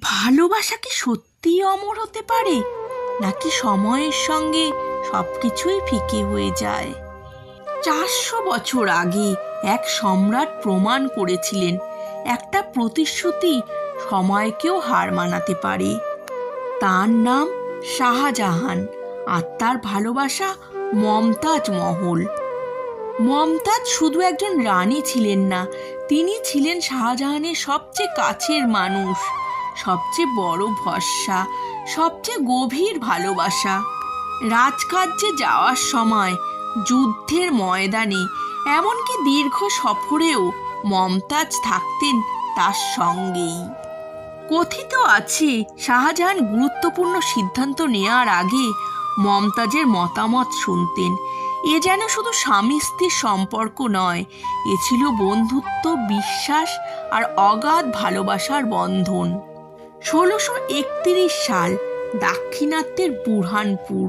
ভালোবাসা কি সত্যিই অমর হতে পারে? নাকি সময়ের সঙ্গে সব কিছুই ফিকে হয়ে যায়? চারশো বছর আগে এক সম্রাট প্রমাণ করেছিলেন, একটা প্রতিশ্রুতি সময়কেও হার মানাতে পারে। তার নাম শাহজাহান, আর তার ভালোবাসা মমতাজ মহল। মমতাজ শুধু একজন রানী ছিলেন না, তিনি ছিলেন শাহজাহানের সবচেয়ে কাছের মানুষ। সবচেয়ে বড় ভরসা, সবচেয়ে গভীর ভালোবাসা। রাজকার্যে যাওয়ার সময়, যুদ্ধের ময়দানে, এমনকি দীর্ঘ সফরেও মমতাজ থাকতেন তার সঙ্গেই। কথিত আছে, শাহজাহান গুরুত্বপূর্ণ সিদ্ধান্ত নেওয়ার আগে মমতাজের মতামত শুনতেন। এ যেন শুধু স্বামী স্ত্রীর সম্পর্ক নয়, এ ছিল বন্ধুত্ব, বিশ্বাস আর অগাধ ভালোবাসার বন্ধন। ষোলোশো একত্রিশ সাল দাক্ষিণাত্যের বুরহানপুর।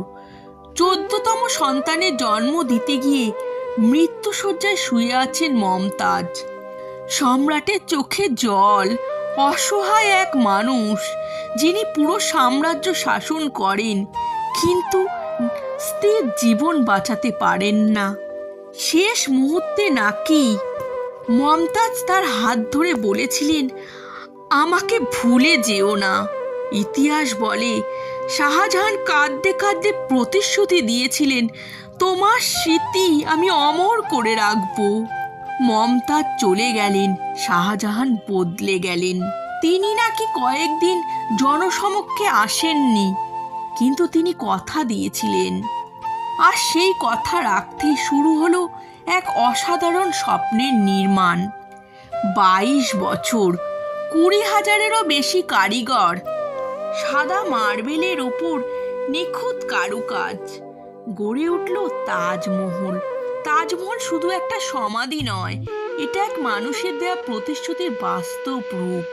চোদ্দতম সন্তানের জন্ম দিতে গিয়ে মৃত্যুসজ্জায় শুয়ে আছেন মমতাজ। সম্রাটের চোখে জল, অসহায় এক মানুষ, যিনি পুরো সাম্রাজ্য শাসন করেন, কিন্তু স্ত্রীর জীবন বাঁচাতে পারেন না। শেষ মুহূর্তে নাকি মমতাজ তার হাত ধরে বলেছিলেন আমাকে ভুলে যেও না। ইতিহাস বলে, শাহজাহান কাঁদতে কাঁদতে প্রতিশ্রুতি দিয়েছিলেন, তোমার স্মৃতি আমি অমর করে রাখব। মমতাজ চলে গেলেন, শাহজাহান বদলে গেলেন। তিনি নাকি কয়েকদিন জনসমক্ষে আসেননি, কিন্তু তিনি কথা দিয়েছিলেন। আর সেই কথা রাখতে শুরু হলো এক অসাধারণ স্বপ্নের নির্মাণ। বাইশ বছর কুড়ি হাজারেরও বেশি কারিগর। সাদা মার্বেলের ওপর নিখুঁত কারুকাজ। গড়ে উঠল তাজমহল। তাজমহল শুধু একটা সমাধি নয়, এটা এক মানুষের দেয়া প্রতিশ্রুতির বাস্তব রূপ।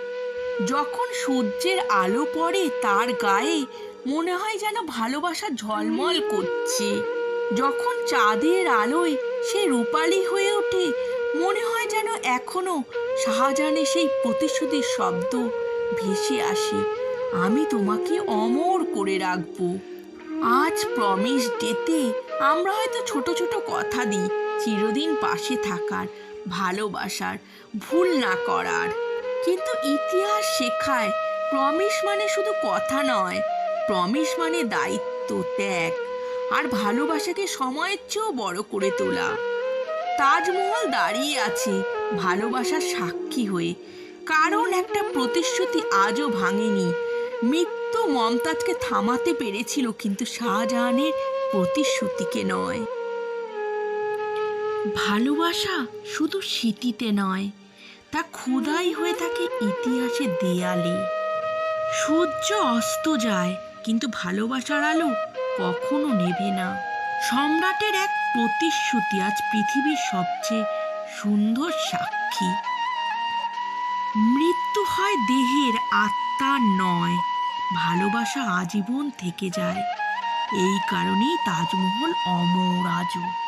যখন সূর্যের আলো পড়ে তার গায়ে, মনে হয় যেন ভালোবাসা ঝলমল করছে। যখন চাঁদের আলোয় সে রূপালী হয়ে ওঠে মনে হয় যেন এখনও শাহজাহানের সেই প্রতিশ্রুতির শব্দ ভেসে আসে। আমি তোমাকে অমর করে রাখব। আজ প্রমিস ডেতে আমরা হয়তো ছোট ছোট কথা দিই, চিরদিন পাশে থাকার, ভালোবাসার, ভুল না করার। কিন্তু ইতিহাস শেখায় প্রমিস মানে শুধু কথা নয় প্রমিস মানে দায়িত্ব, ত্যাগ। আর ভালোবাসাকে সময়ের চেয়েও বড় করে তোলা। তাজমহল দাঁড়িয়ে আছে ভালোবাসার সাক্ষী হয়ে। কারণ একটা প্রতিশ্রুতি আজও ভাঙেনি। মৃত্যু মমতাজকে থামাতে পেরেছিল কিন্তু শাহজাহানের প্রতিশ্রুতিকে নয়। ভালোবাসা শুধু স্মৃতিতে নয়, তা খোদাই হয়ে থাকে ইতিহাসে দেয়ালে। সূর্য অস্ত যায়, কিন্তু ভালোবাসার আলো কখনো নেবে না। সম্রাটের এক প্রতিশ্রুতি আজ পৃথিবীর সবচেয়ে সুন্দর সাক্ষী। মৃত্যু হয় দেহের আত্মা নয়, ভালোবাসা আজীবন থেকে যায়। এই কারণেই তাজমহল অমর আজও।